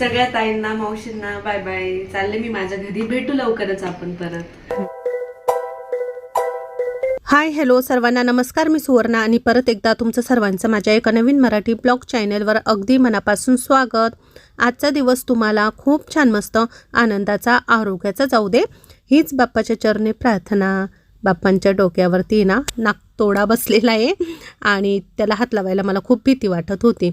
सगळ्या ताईंना मावशींना bye bye चालले मी माझ्या घरी. भेटू लवकरच आपण परत. हाय हॅलो सर्वांना. नमस्कार मी सुवर्णा आणि परत एकदा तुमचं सर्वांचं माझ्या एका नवीन मराठी ब्लॉग चॅनलवर अगदी मनापासून स्वागत. आजचा दिवस तुम्हाला खूप छान मस्त आनंदाचा आरोग्याचा जाऊ दे. हीच बाप्पाच्या चरणी प्रार्थना. बाप्पांच्या डोक्यावरती ना नागतोडा बसलेला आहे आणि त्याला हात लावायला मला खूप भीती वाटत होती.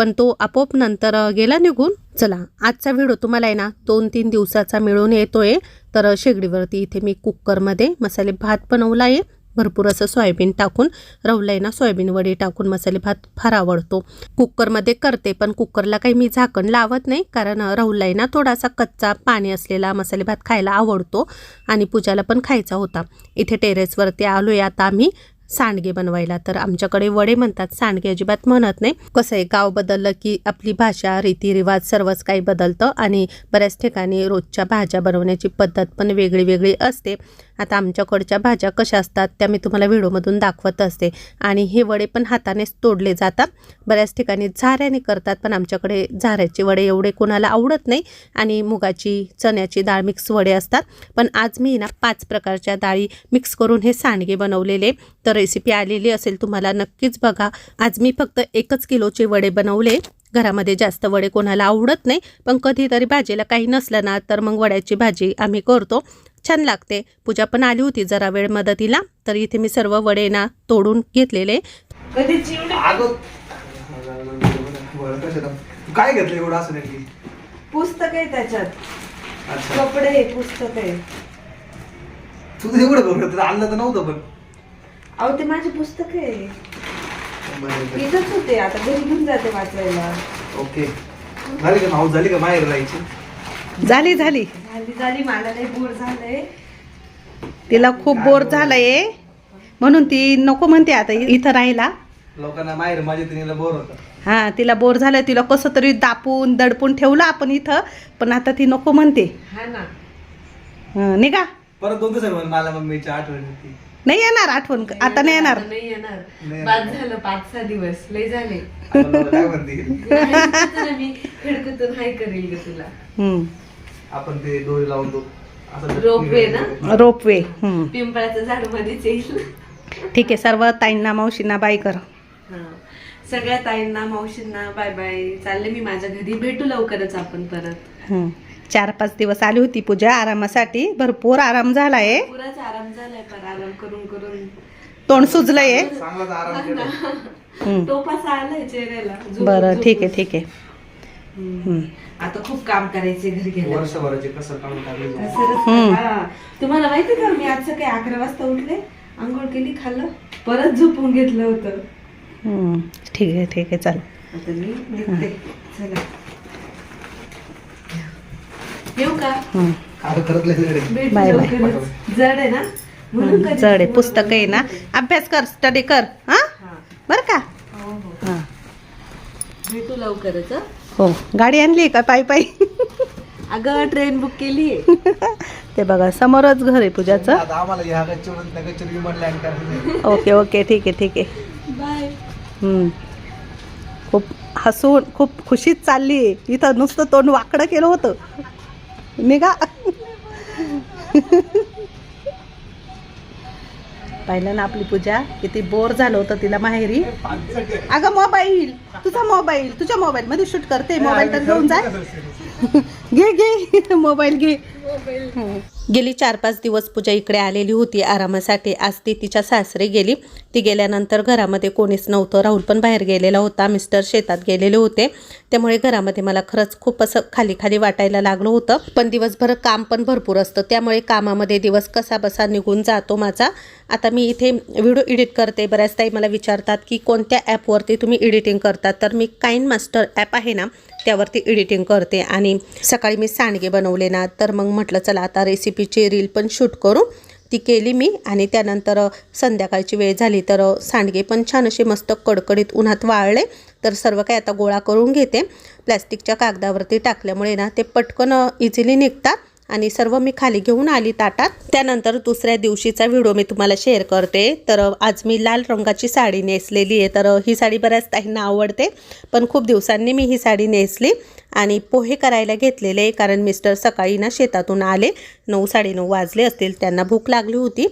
पण तो आपोआप नंतर गेला निघून? चला आजचा व्हिडिओ तुम्हाला आहे ना दोन तीन दिवसाचा मिळून येतोय. तर शेगडीवरती इथे मी कुकरमध्ये मसाले भात बनवला आहे. भरपूर असं सोयाबीन टाकून रवला आहे ना सोयाबीन वडी टाकून मसाले भात फार आवडतो. कुकरमध्ये करते पण कुकरला काही मी झाकण लावत नाही कारण रवला आहे ना थोडासा कच्चा पाणी असलेला मसाले भात खायला आवडतो आणि पूजाला पण खायचा होता. इथे टेरेसवरती आलो आहे आता आम्ही. सांडगे बनवायला. तर आमच्याकडे वडे म्हणतात सांडगे अजिबात म्हणत नाही. कसं आहे गाव बदललं की आपली भाषा रीतीरिवाज सर्वच काही बदलतं आणि बऱ्याच ठिकाणी रोजच्या भाज्या बनवण्याची पद्धत पण वेगळी वेगळी असते. आता आमच्याकडच्या भाज्या कशा असतात त्या मी तुम्हाला व्हिडिओमधून दाखवत असते. आणि हे वडे पण हातानेच तोडले जातात. बऱ्याच ठिकाणी झाऱ्याने करतात पण आमच्याकडे झाऱ्याचे वडे एवढे कोणाला आवडत नाही. आणि मुगाची चण्याची डाळ मिक्स वडे असतात. पण आज मी ना पाच प्रकारच्या डाळी मिक्स करून हे सांडगे बनवलेले. तर रेसिपी आलेली असेल तुम्हाला नक्कीच बघा. आज मी फक्त एकच किलोचे वडे बनवले. घरामध्ये जास्त वडे कोणाला आवडत नाही. पण कधीतरी भाजीला काही नसलं ना तर मग वड्याची भाजी आम्ही करतो. छान लागते. पूजा पण आली होती जरा वेळ मदतीला. तर इथे मी सर्व वडे ना तोडून घेतलेले. काय घेतलं एवढं असं नक्की पुस्तक आहे त्याच्यात. कपडे आहे, पुस्तक आहे. तू तर एवढं बघत आणलं तर नव्हतं पण. अहो ते माझे पुस्तक आहे. इथंच होते आता घरी घेऊन जाते वाचायला ओके. झाली का माऊस झाली का माहेर राहायची झाली झाली. झाली झाली. मला लई बोर झालंय. तिला खूप बोर झालंय. म्हणून ती नको म्हणते आता इथं राहायला. लोकांना माहेर माझ्या तिला बोर होतं. हा तिला बोर झालं तिला कसं तरी दापून दडपून ठेवलं आपण इथं. पण आता ती नको म्हणते. हा ना. हं, निघा. परत दोन दिवस मला मम्मीची आठवण येते. नाही येणार आठवण. आता नाही येणार. नाही येणार. नाही बाद झालं पाच सहा दिवस. लय झाले. लोकं काय आता ना मी खिडकीतून हाय करेल ग तुला. हं. आपण ते दोरी लावून तो रोपवे ना? रोपवे. पिंपळाचं झाड मध्येच येईल ठीक आहे सर्व ताईंना मावशींना बाय कर हा. सगळ्या ताईंना मावशींना बाय बाय चालले मी माझ्या घरी भेटू लवकरच आपण परत हं. चार पाच दिवस आली होती पूजा आरामासाठी भरपूर आराम झालाय पुराच आराम झालाय पण आराम करून करून तोंड सुजलंय हं. टोपासा आलाय चेहऱ्याला बरं ठीक आहे. ठीक आहे. हं. आता खूप काम करायचे घरी वर्षभराचे कसं टाकले हा. तुम्हाला माहिती का मी आज सकाळी अकरा वाजता उठले आंघोळ केली खाल्लं परत झोपून घेतलं होतं. हं. ठीक आहे ठीक आहे चाल. आता मी निघते. चला. येऊ का? हं. आता करत लय भेटू बाय बाय. लवकरच. जड आहे ना? म्हणून जड आहे. पुस्तक आहे ना. अभ्यास कर स्टडी कर. हा? हा. बरं का? हो हो. हां. भेटू लवकरच हं. हो. गाडी आणली का? पायी पायी? अगं ट्रेन बुक केली. ते बघा समोरच घर आहे पूजाचं. ओके ओके ठीक आहे ठीक आहे. बाय. खूप हसून खूप खुशीत चालली. आहे इथं नुसतं तोंड वाकडं केलं होतं. निघा. पाहिलं ना आपली पूजा किती बोर झालं होतं तिला माहेरी. अगं मोबाईल तुझा मोबाईल तुझ्या मोबाईल मध्ये शूट करते. मोबाईल तर घेऊन जा. घे घे. मोबाईल घे. गेली चार पाच दिवस पूजा इकडे आलेली होती. आरामासाठी आज ती तिच्या सासरे गेली. ती गेल्यानंतर घरामध्ये कोणीच नव्हतं. राहुल पण बाहेर गेलेला होता. मिस्टर शेतात गेलेले होते. त्यामुळे घरामध्ये मला खरंच खूप असं खाली खाली वाटायला लागलं होतं. पण दिवसभर काम पण भरपूर असतं. त्यामुळे कामामध्ये दिवस कसा बसा निघून जातो माझा. आता मी इथे व्हिडिओ एडिट करते. बऱ्याच ताई मला विचारतात की कोणत्या ॲपवरती तुम्ही एडिटिंग करतात? तर मी काइन मास्टर ॲप आहे ना त्यावरती एडिटिंग करते. आणि सकाळी मी सांडगे बनवले ना तर मग म्हटलं चला आता रेसिपी रेसिपीची रील पण शूट करू. ती केली मी आणि त्यानंतर संध्याकाळची वेळ झाली तर सांडगे पण छान असे मस्त कडकडीत उन्हात वाळले. तर सर्व काही आता गोळा करून घेते. प्लॅस्टिकच्या कागदावरती टाकल्यामुळे ना ते पटकन इझिली निघतात. आणि सर्व मी खाली घेऊन आली ताटात. त्यानंतर दुसऱ्या दिवशीचा व्हिडिओ मी तुम्हाला शेअर करते. तर आज मी लाल रंगाची साडी नेसलेली आहे. तर ही साडी बऱ्याच ताईंना आवडते पण खूप दिवसांनी मी ही साडी नेसली आणि पोहे करायला घेतलेले कारण मिस्टर सकाळी ना शेतातून आले. नऊ साडेनऊ वाजले असतील त्यांना भूक लागली होती.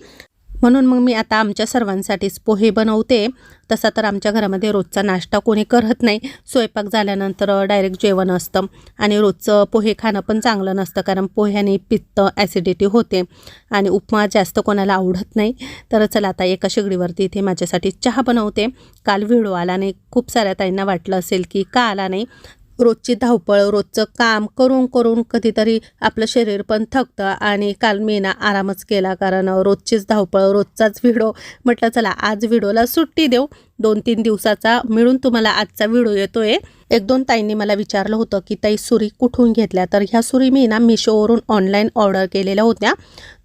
म्हणून मग मी आता आमच्या सर्वांसाठीच पोहे बनवते. तसा तर आमच्या घरामध्ये रोजचा नाश्ता कोणी करत नाही. स्वयंपाक झाल्यानंतर डायरेक्ट जेवण असतं. आणि रोजचं पोहे खाणं पण चांगलं नसतं कारण पोह्याने पित्त ॲसिडिटी होते. आणि उपमा जास्त कोणाला आवडत नाही. तर चला आता एका शेगडीवरती इथे माझ्यासाठी चहा बनवते. काल व्हिडिओ आला नाही. खूप साऱ्या ताईंना वाटलं असेल की का आला नाही. रोजची धावपळ रोजचं काम करून करून कधीतरी आपलं शरीर पण थकतं आणि काल मी ना आरामच केला. कारण रोजचीच धावपळ रोजचाच व्हिडिओ म्हटलं चला आज व्हिडिओला सुट्टी देऊ. दोन तीन दिवसाचा मिळून तुम्हाला आजचा व्हिडिओ येतोय. एक दोन ताईंनी मला विचारलं होतं की ताई सुरी कुठून घेतल्या? तर ह्या सुरी मी ना मिशोवरून ऑनलाईन ऑर्डर केलेल्या होत्या.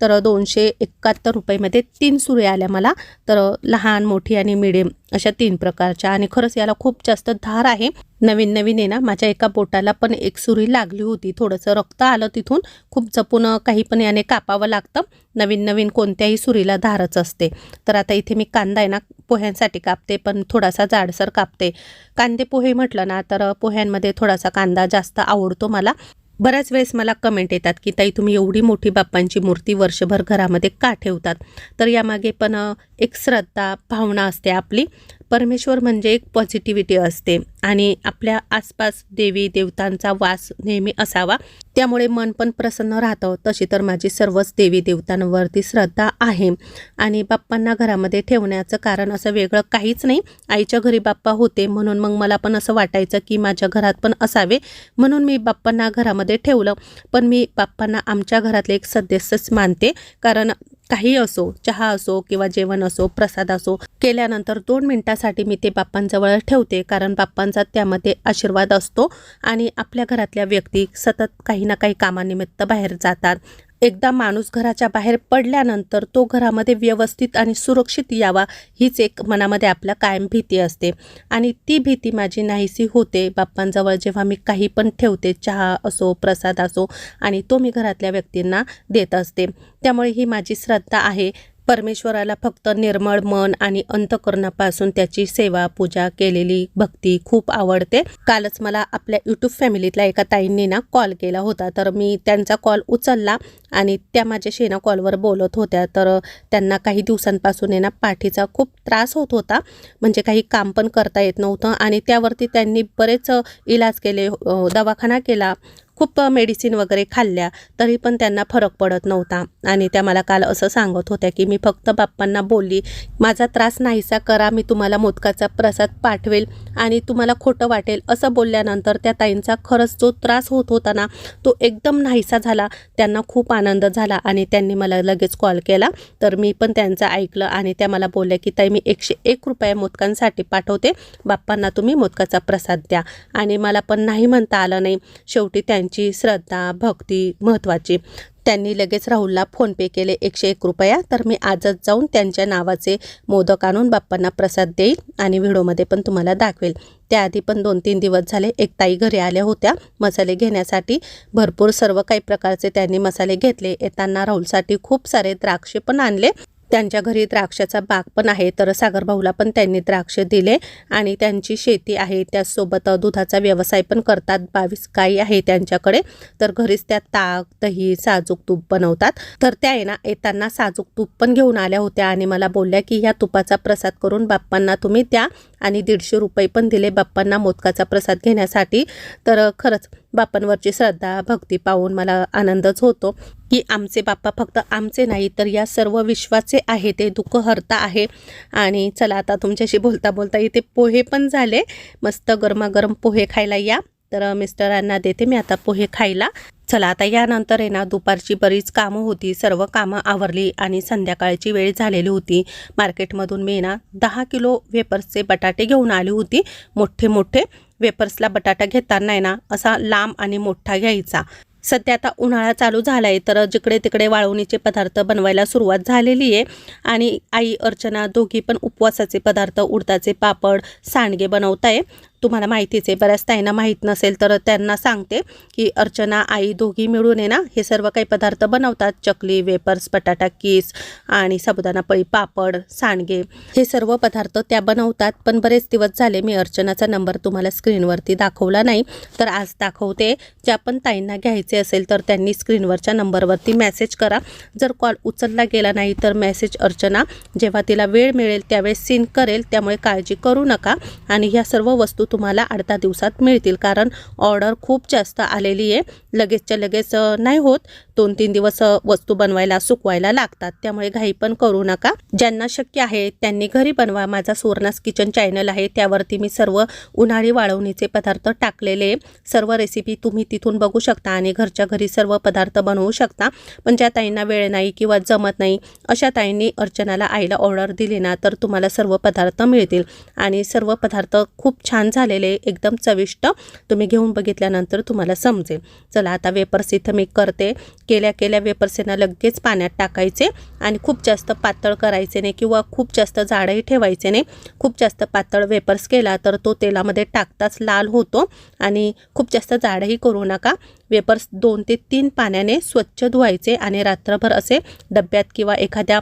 तर दोनशे एकाहत्तर रुपयेमध्ये तीन सुरी आल्या मला. तर लहान मोठी आणि मिडियम अशा तीन प्रकारच्या. आणि खरंच याला खूप जास्त धार आहे. नवीन नवीन आहे ना माझ्या एका बोटाला पण एक सुरी लागली होती. थोडंसं रक्त आलं तिथून. खूप जपून काही पण याने कापावं लागतं. नवीन नवीन कोणत्याही सुरीला धारच असते. तर आता इथे मी कांदा आहे ना पोह्यांसाठी कापते. पण थोडासा जाडसर कापते. कांदे पोहे म्हटलं ना तर पोह्यांमध्ये थोडासा कांदा जास्त आवडतो मला. बऱ्याच वेळेस मला कमेंट येतात की ताई तुम्ही एवढी मोठी बाप्पांची मूर्ती वर्षभर घरामध्ये का ठेवतात? तर यामागे पण एक श्रद्धा भावना असते आपली. परमेश्वर म्हणजे एक पॉझिटिव्हिटी असते आणि आपल्या आसपास देवी देवतांचा वास नेहमी असावा. त्यामुळे मन पण प्रसन्न राहतं. तशी तर माझी सर्वच देवी देवतांवरती श्रद्धा आहे. आणि बाप्पांना घरामध्ये ठेवण्याचं कारण असं वेगळं काहीच नाही. आईच्या घरी बाप्पा होते म्हणून मग मला पण असं वाटायचं की माझ्या घरात पण असावे म्हणून मी बाप्पांना घरामध्ये ठेवलं. पण मी बाप्पांना आमच्या घरातले एक सदस्यच मानते. कारण काही असो चहा असो किंवा जेवण असो प्रसाद असो केल्यानंतर दोन मिनिटासाठी मी ते बाप्पांजवळ ठेवते. कारण बाप्पांचा त्यामध्ये आशीर्वाद असतो आणि आपल्या घरातल्या व्यक्ती सतत काही ना काही कामानिमित्त बाहेर जातात. एकदा माणूस घराच्या बाहेर पडल्यानंतर तो घरामध्ये व्यवस्थित आणि सुरक्षित यावा हीच एक मनामध्ये आपल्या कायम भीती असते. आणि ती भीती माझी नाहीशी होते. बाप्पांजवळ जेव्हा मी काही पण ठेवते चहा असो प्रसाद असो आणि तो मी घरातल्या व्यक्तींना देत असते. त्यामुळे ही माझी श्रद्धा आहे. परमेश्वराला फक्त निर्मळ मन आणि अंतकरणापासून त्याची सेवा पूजा केलेली भक्ती खूप आवडते. कालच मला आपल्या यूट्यूब फॅमिलीतल्या एका ताईंनी ना कॉल केला होता. तर मी त्यांचा कॉल उचलला आणि त्या माझ्याशी ना कॉलवर बोलत होत्या. तर त्यांना काही दिवसांपासून आहे ना पाठीचा खूप त्रास होत होता. म्हणजे काही काम पण करता येत नव्हतं आणि त्यावरती त्यांनी बरेच इलाज केले दवाखाना केला. खूप मेडिसिन वगैरे खाल्ल्या तरी पण त्यांना फरक पडत नव्हता. आणि त्या मला काल असं सांगत होत्या की मी फक्त बाप्पांना बोलली माझा त्रास नाहीसा करा मी तुम्हाला मोदकाचा प्रसाद पाठवेल आणि तुम्हाला खोटं वाटेल. असं बोलल्यानंतर त्या ताईंचा खरंच जो त्रास होत होता ना तो एकदम नाहीसा झाला. त्यांना खूप आनंद झाला आणि त्यांनी मला लगेच कॉल केला. तर मी पण त्यांचं ऐकलं आणि त्या मला बोलल्या की ताई मी एकशे एक रुपया मोदकांसाठी पाठवते. बाप्पांना तुम्ही मोदकाचा प्रसाद द्या. आणि मला पण नाही म्हणता आलं नाही. शेवटी त्यांची श्रद्धा भक्ती महत्त्वाची. त्यांनी लगेच राहुलला फोनपे केले एकशे एक रुपया. तर मी आजच जाऊन त्यांच्या नावाचे मोदक आणून बाप्पांना प्रसाद देईल आणि व्हिडिओमध्ये पण तुम्हाला दाखवेल. त्याआधी पण दोन तीन दिवस झाले एक ताई घरी आल्या होत्या. मसाले घेण्यासाठी भरपूर सर्व काही प्रकारचे त्यांनी मसाले घेतले. येताना राहुलसाठी खूप सारे द्राक्षे पण आणले. त्यांच्या घरी द्राक्षाचा बाग पण आहे. तर सागरभाऊला पण त्यांनी द्राक्ष दिले आणि त्यांची शेती आहे. त्याचसोबत दुधाचा व्यवसाय पण करतात. बावीस गाई आहे त्यांच्याकडे. तर घरीच त्या ताक दही साजूक तूप बनवतात. तर त्या आहे ना येताना साजूक तूप पण घेऊन आल्या होत्या आणि मला बोलल्या की ह्या तुपाचा प्रसाद करून बाप्पांना तुम्ही त्या आणि दीडशे रुपये पण दिले बाप्पांना मोदकाचा प्रसाद घेण्यासाठी. तर खरंच बाप्पांवरची श्रद्धा भक्ती पाहून मला आनंदच होतो की आमचे बाप्पा फक्त आमचे नाही तर या सर्व विश्वाचे आहे ते दुःख हरता आहे. आणि चला आता तुमच्याशी बोलता बोलता इथे पोहे पण झाले. मस्त गरमागरम पोहे खायला या. तर मिस्टरांना देते मी आता पोहे खायला. चला आता यानंतर आहे ना दुपारची बरीच कामं होती सर्व कामं आवरली आणि संध्याकाळची वेळ झालेली होती. मार्केटमधून मी ना दहा किलो वेपर्सचे बटाटे घेऊन आली होती. मोठे मोठे वेपर्सला बटाटा घेताना आहे ना असा लांब आणि मोठा घ्यायचा. सध्या आता उन्हाळा चालू झाला आहे तर जिकडे तिकडे वाळवणीचे पदार्थ बनवायला सुरुवात झालेली आहे. आणि आई अर्चना दोघी पण उपवासाचे पदार्थ उडताचे पापड सांडगे बनवत आहे तुम्हाला माहितीच आहे बऱ्याच ताईंना माहीत नसेल तर त्यांना सांगते की अर्चना आई दोघी मिळून आहे ना हे सर्व काही पदार्थ बनवतात. चकली वेपर्स बटाटा किस आणि साबुदाणा पळी पापड सांडगे हे सर्व पदार्थ त्या बनवतात. पण बरेच दिवस झाले मी अर्चनाचा नंबर तुम्हाला स्क्रीनवरती दाखवला नाही. तर आज दाखवते. ज्या पण ताईंना घ्यायचे असेल तर त्यांनी स्क्रीनवरच्या नंबरवरती मेसेज करा. जर कॉल उचलला गेला नाही तर मेसेज अर्चना जेव्हा तिला वेळ मिळेल त्यावेळेस सीन करेल. त्यामुळे काळजी करू नका. आणि ह्या सर्व वस्तू तुम्हाला आठ दहा दिवसात मिळतील. कारण ऑर्डर खूप जास्त आलेली आहे. लगेचच्या लगेच नाही होत. दोन तीन दिवस वस्तू बनवायला सुकवायला लागतात. त्यामुळे घाई पण करू नका. ज्यांना शक्य आहे त्यांनी घरी बनवा. माझा सुवर्णास किचन चॅनल आहे. त्यावरती मी सर्व उन्हाळी वाळवणीचे पदार्थ टाकलेले सर्व रेसिपी तुम्ही तिथून बघू शकता आणि घरच्या घरी सर्व पदार्थ बनवू शकता. पण ज्या ताईंना वेळ नाही किंवा जमत नाही अशा ताईंनी अर्चनाला आईला ऑर्डर दिली ना तर तुम्हाला सर्व पदार्थ मिळतील. आणि सर्व पदार्थ खूप छान झाले. झालेले एकदम चविष्ट तुम्ही घेऊन बघितल्यानंतर तुम्हाला समजेल. चला आता वेपर्स इथं मी करते. केल्या केल्या वेपर्सेना लगेच पाण्यात टाकायचे आणि खूप जास्त पातळ करायचे नाही किंवा खूप जास्त जाडही ठेवायचे नाही. खूप जास्त पातळ वेपर्स केला तर तो तेलामध्ये टाकताच लाल होतो आणि खूप जास्त जाडही करू नका. वेपर्स दोन ते तीन पाण्याने स्वच्छ धुवायचे आणि रात्रभर असे डब्यात किंवा एखाद्या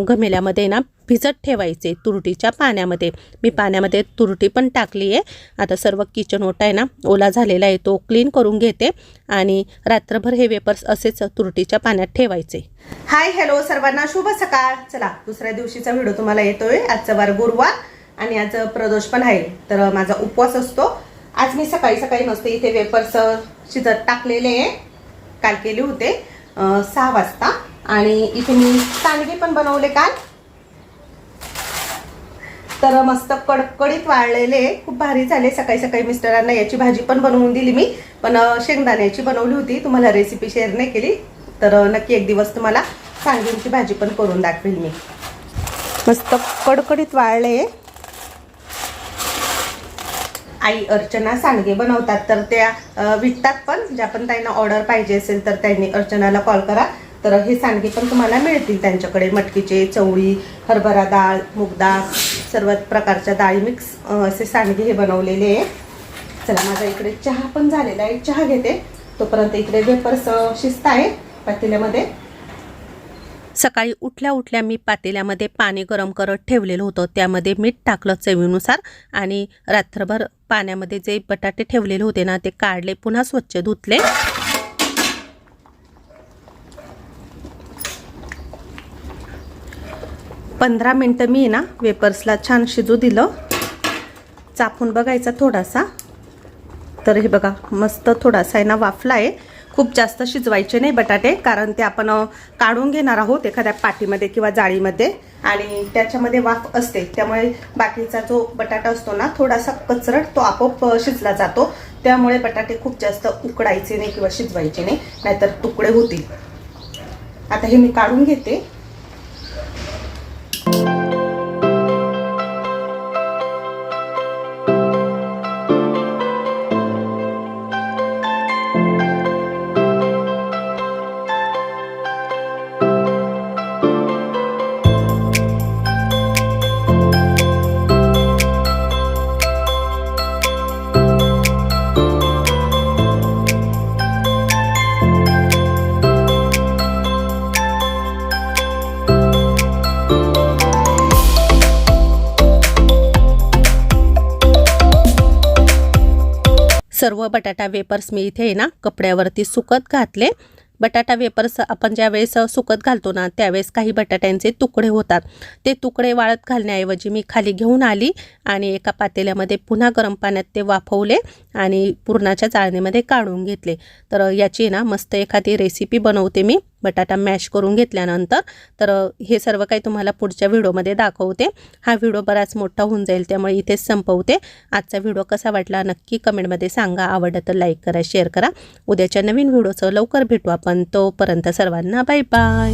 घमेल्यामध्ये ना भिजत ठेवायचे तुरटीच्या पाण्यामध्ये. मी पाण्यामध्ये तुरटी पण टाकली आहे. आता सर्व किचन ओटा आहे ना ओला झालेला आहे तो क्लीन करून घेते आणि रात्रभर हे वेपर्स असेच तुरटीच्या पाण्यात ठेवायचे. हाय हॅलो सर्वांना शुभ सकाळ. चला दुसऱ्या दिवशीचा व्हिडिओ तुम्हाला येतोय. आजचा वार गुरुवार आणि आज प्रदोष पण आहे. तर माझा उपवास असतो. आज मी सकाळी सकाळी मस्त इथे वेपर्स शिजत टाकलेले आहे. काल केले होते सहा वाजता. आणि इथे मी सांडगे पण बनवले काल. तर मस्त कडकडीत वाळलेले खूप भारी झाले सकाळी सकाळी मिस्टरांना याची भाजी पण बनवून दिली मी. पण शेंगदाण्याची बनवली होती. तुम्हाला रेसिपी शेअर नाही केली. तर नक्की एक दिवस तुम्हाला सांडग्यांची भाजी पण करून दाखवेल मी. मस्त कडकडीत वाळले. आई अर्चना सांडगे बनवतात. तर त्या विकतात पण. ज्या पण त्यांना ऑर्डर पाहिजे असेल तर त्यांनी अर्चनाला कॉल करा. तर हे सांडगे पण तुम्हाला मिळतील त्यांच्याकडे. मटकीचे चवळी हरभरा डाळ मूग डाळ. सर्व प्रकारच्या डाळी मिक्स असे सांडगे हे बनवलेले आहे चला माझा इकडे चहा पण झालेला आहे. चहा घेते. तोपर्यंत इकडे वेपर्स शिजत आहे पातेल्यामध्ये. सकाळी उठल्या उठल्या मी पातेल्यामध्ये पाणी गरम करत ठेवलेलं होतं. त्यामध्ये मीठ टाकलं चवीनुसार आणि रात्रभर पाण्यामध्ये जे बटाटे ठेवलेले होते ना ते काढले पुन्हा स्वच्छ धुतले. पंधरा मिनटं मी ना वेपर्सला छान शिजू दिलं. चापून बघायचा थोडासा. तर हे बघा मस्त थोडासा आहे ना वाफला आहे. खूप जास्त शिजवायचे नाही बटाटे कारण ते आपण काढून घेणार आहोत एखाद्या पाटीमध्ये किंवा जाळीमध्ये. आणि त्याच्यामध्ये वाफ असते त्यामुळे बाकीचा जो बटाटा असतो ना थोडासा कचरट तो आपोआप शिजला जातो. त्यामुळे बटाटे खूप जास्त उकडायचे नाही किंवा शिजवायचे नाही नाहीतर तुकडे होतील. आता हे मी काढून घेते. सर्व बटाटा वेपर्स मी इथे आहे ना कपड्यावरती सुकत घातले. बटाटा वेपर्स आपण ज्यावेळेस सुकत घालतो ना त्यावेळेस काही बटाट्यांचे तुकडे होतात. ते तुकडे वाळत घालण्याऐवजी मी खाली घेऊन आली आणि एका पातेल्यामध्ये पुन्हा गरम पाण्यात ते वाफवले आणि पुरणाच्या चाळणीमध्ये काढून घेतले. तर याची ना मस्त एखादी रेसिपी बनवते मी. बटाटा मॅश करून घेतल्यानंतर तर हे सर्व काही तुम्हाला पुढच्या व्हिडिओमध्ये दाखवते. हा व्हिडिओ बराच मोठा होऊन जाईल त्यामुळे इथेच संपवते. आजचा व्हिडिओ कसा वाटला नक्की कमेंटमध्ये सांगा. आवडलं तर लाईक करा शेअर करा. उद्याच्या नवीन व्हिडिओचं लवकर भेटू आपण. तोपर्यंत सर्वांना बाय बाय